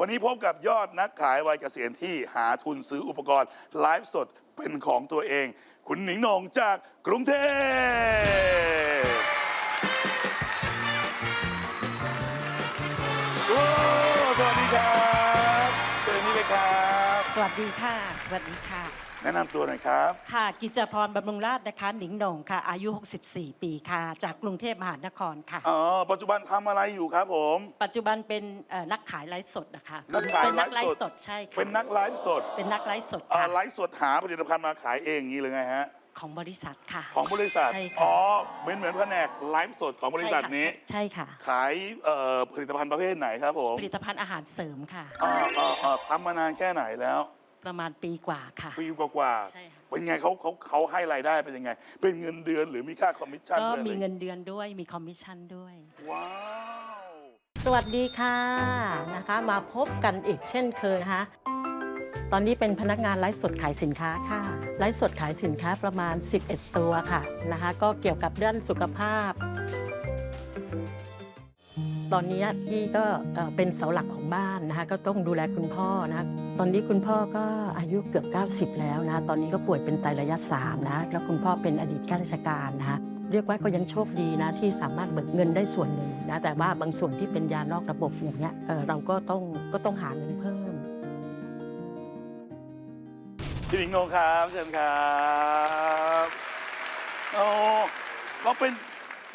วันนี้พบกับยอดนักขายวัยเกษียณที่หาทุนซื้ออุปกรณ์ไลฟ์สดเป็นของตัวเอง คุณหนิงหนงจากกรุงเทพโอ้สวัสดีครับเชิญนี่เลยครับ สวัสดีค่ะ สวัสดีค่ะ แนะนำตัวหน่อยครับ ค่ะ กิจพรบำรุงราชนะคะ หนิงโหน่งค่ะ อายุ 64 ปีค่ะ จากกรุงเทพมหานครค่ะ อ๋อ ปัจจุบันทำอะไรอยู่ครับผม ปัจจุบันเป็นเอ่อนักขายไลฟ์สดนะคะนักขายเป็นนักไลไลฟ์ฟ์สสด ดใช่ค่ะ เป็นนักไลฟ์สดเป็นนักไลฟ์สดอ่าค่ะ ไลฟ์สดหาผลิตภัณฑ์มาขายเองอย่างนี้เลยไงฮะ ของบริษัทค่ะของบริษัท ใช่ค่ะอ๋อเป็นเหมือนแผนกไลฟ์สดของบริษัทนี้ใช่ค่ะ ขายเอ่อผลิตภัณฑ์ประเภทไหนครับผมผลิตภัณฑ์อาหารเสริมค่ะ อ่าอ่าอ่าทำมานานแค่ไหนแล้ว ประมาณปีกว่าค่ะ ปีกว่าๆใช่ค่ะ เป็นไงเขาเขาเขาให้รายได้เป็นยังไง เป็นเงินเดือนหรือมีค่าคอมมิชชั่นก็ด้วยมีเงินเดือนด้วยมีคอมมิชชั่นด้วย ว้าว สวัสดีค่ะนะคะ มาพบกันอีกเช่นเคยนะคะตอนนี้เป็นพนักงานไลฟ์สดขายสินค้าค่ะไลฟ์สดขายสินค้าประมาณ 11 ตัวค่ะนะคะ ก็เกี่ยวกับเรื่องสุขภาพ ตอนนี้พี่ก็เป็นเสาหลักของบ้านนะคะก็ต้องดูแลคุณพ่อนะตอนนี้คุณพ่อก็อายุเกือบ 90 แล้วนะตอนนี้ก็ป่วยเป็นไตระยะ3นะแล้วคุณพ่อเป็นอดีตข้าราชการนะคะเรียกว่าก็ยังโชคดีนะที่สามารถเบิกเงินได้ส่วนหนึ่งนะแต่ว่าบางส่วนที่เป็นยานอกระบบอย่างเงี้ยเเราก็ต้องก็ต้องหาเงินเพิ่มพี่หนิงโนงครับเชิญครับโอ้ก็เป็น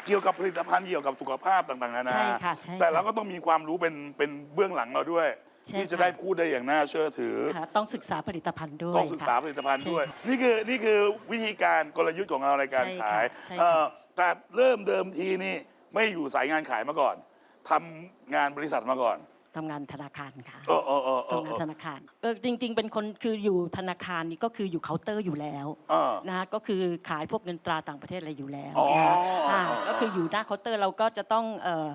เกี่ยวกับผลิตภัณฑ์เกี่ยวกับสุขภาพต่างๆนานาใช่ค่ะใช่ค่ะแต่เราก็ต้องมีความรู้เป็นเป็นเบื้องหลังเราด้วย ใช่ที่จะค่ะ ได้พูดได้อย่างน่าเชื่อถือ ค่ะต้องศึกษาผลิตภัณฑ์ด้วยต้องศึกษาค่ะ ผลิตภัณฑ์ด้วย ใช่ค่ะนี่คือนี่คือวิธีการกลยุทธ์ของเราในการใช่ขาค่ะยใช่ค่ะ เอ่อแต่เริ่มเดิมทีนี่ไม่อยู่สายงานขายมาก่อนทำงานบริษัทมาก่อน ทำงานธนาคารค่ะเออเออเออเออทำงานธนาคารเออจริง ๆ เป็นคนคืออยู่ธนาคารนี่ก็คืออยู่เคาน์เตอร์อยู่แล้วเออนะฮะก็คือขายพวกเงินตราต่างประเทศอะไรอยู่แล้วอ๋อนะฮะอ่าอ๋อ ก็คืออยู่หน้าเคาน์เตอร์เราก็จะต้องเอ่อ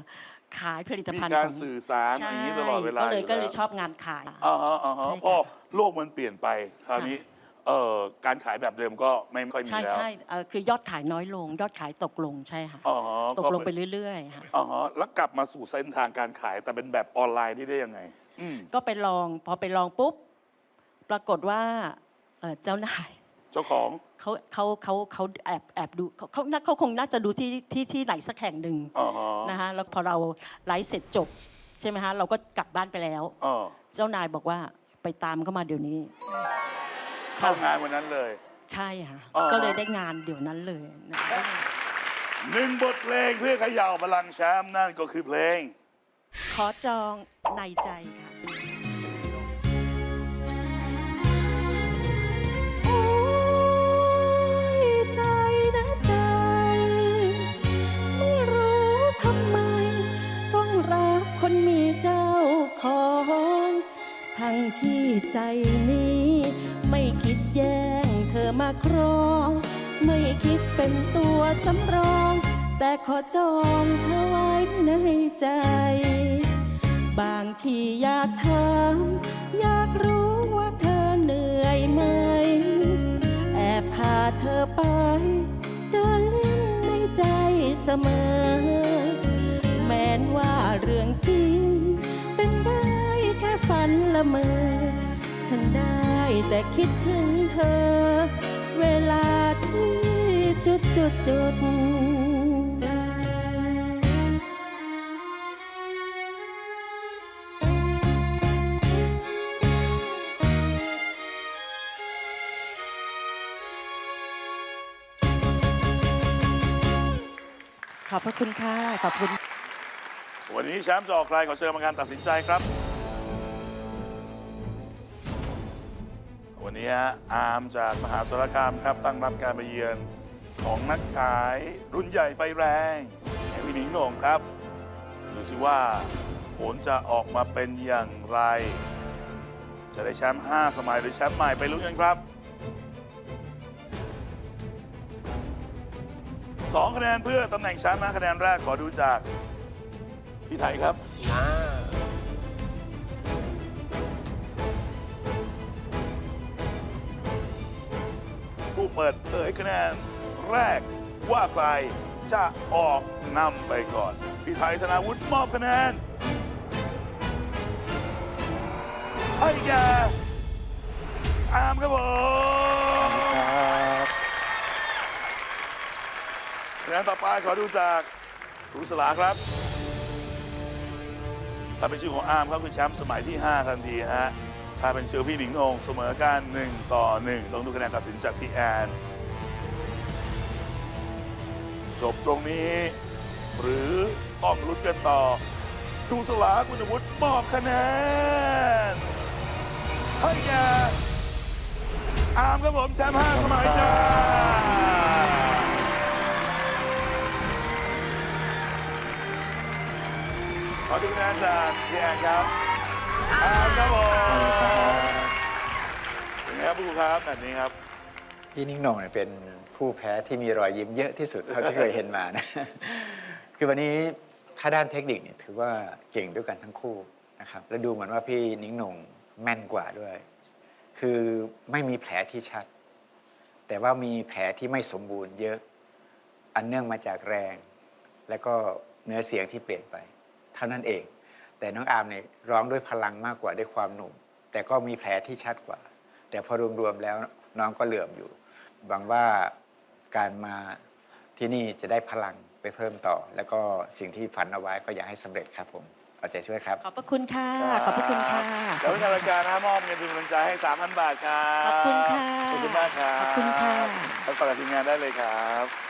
ขายผลิตมีภัณฑ์การของสื่อสารอย่างนี้ตลอดเวลาก็เลยอก็เลยแวชอบงานขายอ่าฮะอ่าฮะใช่ค่ะพอโลกมันเปลี่ยนไปคราวนี้ เอ่อการขายแบบเดิมก็ไม่ค่อยมีใช่แล้วใช่เอ่อคือยอดขายน้อยลง ยอดขายตกลงใช่ค่ะ อ๋อฮะตกลงไปเรื่อยๆค่ะ อ๋อฮะแล้วกลับมาสู่เส้นทางการขายแต่เป็นแบบออนไลน์ที่ได้ยังไง อืมก็ไปลองพอไปลองปุ๊บ ปรากฏว่าเอ่อเจ้านาย เจ้าของ เขาเขาเขาเขาแอบแอบดูเขาเขาน่าเขาคงน่าจะดูที่ที่ที่ไหนสักแห่งหนึ่งอ๋อฮะ นะฮะแล้วพอเราไลฟ์เสร็จจบ ใช่ไหมฮะเราก็กลับบ้านไปแล้ว อ๋อ เจ้านายบอกว่าไปตามเข้ามาเดี๋ยวนี้ เข้างานวันนั้นเลย ใช่ค่ะอ๋อ ก็เลยได้งานเดี๋ยวนั้นเลยนะหนึ่งบทเพลงเพื่อเขย่าพลังแชมป์นั่นก็คือเพลง ขอจองในใจค่ะ ครอง ไม่คิดเป็นตัวสำรอง แต่ขอจองเธอไว้ในใจ บางทีอยากถามอยากรู้ว่าเธอเหนื่อยไหม แอบพาเธอไป เดินเล่นในใจเสมอ แม้นว่าเรื่องจริง เป็นได้แค่ฝันละเมอ ฉันได้แต่คิดถึงเธอ จุด ขอบพระคุณค่ะ ขอบคุณ วันนี้แชมป์จะออกใครขอเชิญกรรมการตัดสินใจครับ วันนี้อาร์มจากมหาสารคามครับตั้งรับการมาเยือน ของนักขายรุ่นใหญ่ไฟแรงแห่งวินิงโหน่งครับดูสิว่าผลจะออกมาเป็นอย่างไร จะได้แชมป์5สมัยหรือแชมป์ใหม่ไปลุ้นกันครับสองคะแนนเพื่อตำแหน่งแชมป์นะคะแนนแรกขอดูจากพี่ไทยครับผู้เปิดเผยคะแนน แรก ว่าใครจะออกนำไปก่อน พี่ไทยธนาวุฒิมอบคะแนน ให้แก่อาร์มครับผมครับงานต่อไปขอดูจากครูสลาครับถ้าเป็นชื่อของอาร์มครับคือแชมป์สมัยที่ 5 ทันทีฮะ ถ้าเป็นชื่อพี่หนิงโหนงเสมอกัน1ต่อ 1 ต้องดูคะแนนตัดสินจากพี่แอน จบตรงนี้ หรือต้องลุ้นกันต่อครูสลาคุณวุฒิมอบคะแนนให้แก่อาร์มครับผมแชมป์ห้าสมัยจ้าขอดูคะแนนจากพี่แอนครับอาร์มครับผมเป็นไงครับผู้ครับแบบนี้ครับ พี่นิ่งหน่งเนี่ยเป็นผู้แพ้ที่มีรอยยิ้มเยอะที่สุดเท่าที่เคยเห็นมานะ คือวันนี้ถ้าด้านเทคนิคเนี่ยถือว่าเก่งด้วยกันทั้งคู่นะครับ และดูเหมือนว่าพี่นิ่งหน่งแม่นกว่าด้วย คือไม่มีแผลที่ชัด แต่ว่ามีแผลที่ไม่สมบูรณ์เยอะ อันเนื่องมาจากแรง และก็เนื้อเสียงที่เปลี่ยนไป เท่านั้นเอง แต่น้องอาร์มเนี่ยร้องด้วยพลังมากกว่าด้วยความหนุ่ม แต่ก็มีแผลที่ชัดกว่า แต่พอรวมๆแล้วน้องก็เหลื่อมอยู่ หวังว่าการมาที่นี่จะได้พลังไปเพิ่มต่อ แล้วก็สิ่งที่ฝันเอาไว้ก็อยากให้สำเร็จครับผม เอาใจช่วยครับ ขอบพระคุณค่ะ ขอบพระคุณค่ะแล้วทางรายการนะมอบเงินทุนกำลังใจให้ 3,000 บาทครับ ขอบคุณค่ะ ขอบคุณมากครับขอบคุณค่ะแล้วต่อกับทีมงานได้เลยครับ